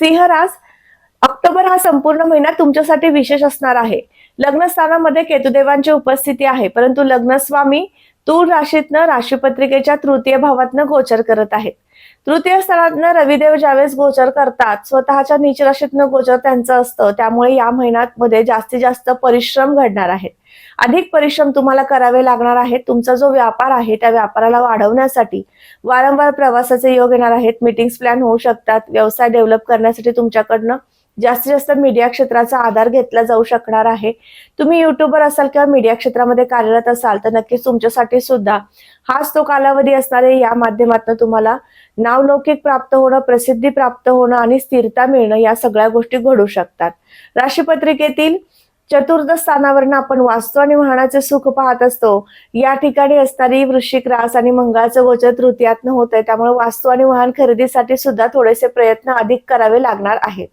सिंहरास October हा संपूर्ण महिना तुमच्यासाठी विशेष असणार आहे. लग्नस्थानामध्ये केतुदेवांची उपस्थिती आहे परंतु लग्नस्वामी तूळ राशीतनं राशीपत्रिकेच्या तृतीय भावातनं गोचर करत आहेत. तृतीय स्थळातनं रविदेव ज्यावेळेस गोचर करतात स्वतःच्या नीच राशीतनं गोचर त्यांचं असतं. त्यामुळे या महिन्यात मध्ये जास्तीत जास्त परिश्रम घडणार आहेत अधिक परिश्रम तुम्हाला करावे लागणार आहेत. तुमचा जो व्यापार आहे त्या व्यापाराला वाढवण्यासाठी वारंवार प्रवासाचे योग येणार आहेत. मीटिंग्स प्लॅन होऊ शकतात. व्यवसाय डेव्हलप करण्यासाठी तुमच्याकडनं जास्तीत जास्त मीडिया क्षेत्राचा आधार घेतला जाऊ शकणार आहे. तुम्ही युट्यूबर असाल किंवा मीडिया क्षेत्रामध्ये कार्यरत असाल तर नक्कीच तुमच्यासाठी सुद्धा हाच तो कालावधी असणारे या माध्यमातून तुम्हाला नावलौकिक प्राप्त होणं प्रसिद्धी प्राप्त होणं आणि स्थिरता मिळणं या सगळ्या गोष्टी घडू शकतात. राशीपत्रिकेतील चतुर्थ स्थानावरनं आपण वास्तू आणि वाहनाचे सुख पाहत असतो. या ठिकाणी असणारी वृश्चिक रास आणि मंगळाचं गोचर तृतीयातनं होत आहे त्यामुळे वास्तू आणि वाहन खरेदीसाठी सुद्धा थोडेसे प्रयत्न अधिक करावे लागणार आहेत.